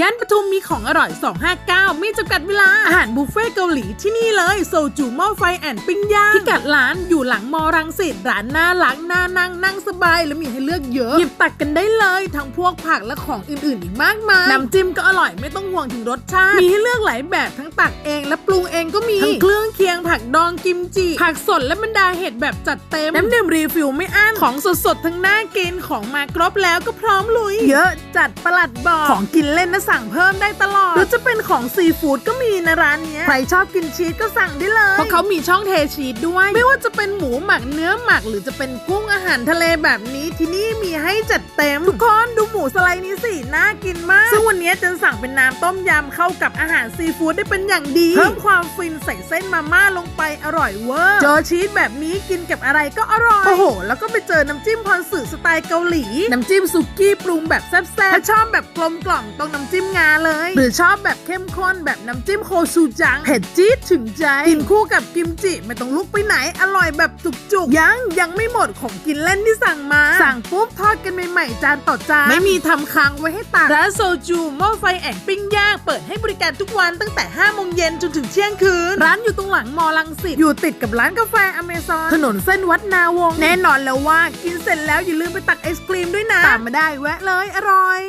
ย่านปทุมมีของอร่อย 259 ไม่จำกัดเวลา อาหารบุฟเฟ่ต์เกาหลีที่นี่เลย โซจูหม้อไฟแอนปิ้งย่างพิกัดร้านอยู่หลังมอรังสิตร้านน่ารักน่านั่งนั่งสบาย และมีให้เลือกเยอะ หยิบตักกันได้เลย ทั้งพวกผักและของอื่นๆ อีกมากมายน้ำจิ้มก็อร่อยไม่ต้องห่วงถึงรสชาติ มีให้เลือกหลายแบบทั้งตักเองและปรุงเองก็มีทั้งเครื่องเคียงผักดองกิมจิผักสดและบรรดาเห็ดแบบจัดเต็มน้ำดื่มรีฟิลไม่อั้นของสดๆทั้งน่ากินของมาครบแล้วก็พร้อมลุย เยอะจัดประหลัดบอกของกินเล่นนะสั่งเพิ่มได้ตลอด หรือจะเป็นของซีฟู้ดก็มีนะร้านเนี้ยใครชอบกินชีสก็สั่งได้เลย เพราะเขามีช่องเทชีสด้วย ไม่ว่าจะเป็นหมูหมักเนื้อหมัก หรือจะเป็นกุ้งอาหารทะเลแบบนี้ที่นี่มีให้จัดเต็ม ทุกคนดูหมูสไลด์นี้สิน่ากินมาก ซึ่งวันนี้จะสั่งเป็นน้ำต้มยำเข้ากับอาหารซีฟู้ดได้เป็นอย่างดีเพิ่มความฟินใส่เส้นมาม่าลงไปอร่อยเวอร์เจอชีสแบบนี้กินกับอะไรก็อร่อยโอ้โห แล้วก็ไปเจอน้ำจิ้มพรสึสไตล์เกาหลี น้ำจิ้มสุกี้ปรุงแบบแซ่บๆถ้าชอบแบบกลมกล่อมต้องน้ำจิ้มงาเลย หรือชอบแบบเข้มข้นแบบน้ำจิ้มโคชูจังเผ็ดจี๊ดถึงใจ กินคู่กับกิมจิ ไม่ต้องลุกไปไหน อร่อยแบบจุกๆ ยังยังไม่หมดของกินเล่นที่สั่งมา สั่งปุ๊บทอดกันใหม่ๆจานต่อจาน ไม่มีทำค้างไว้ให้ตักร้านโซจูหม้อไฟแอนปิ้งย่างเปิดให้บริการทุกวันตั้งแต่5โมงเย็นจนถึงเที่ยงคืน ร้านอยู่ตรงหลังมอลังสิตอยู่ติดกับร้านกาแฟอเมซอนถนนเส้นวัดนาวงศ์แน่นอนแล้วว่ากินเสร็จแล้วอย่าลืมไปตักไอศกรีมด้วยนะ ตามมาได้แวะเลยอร่อย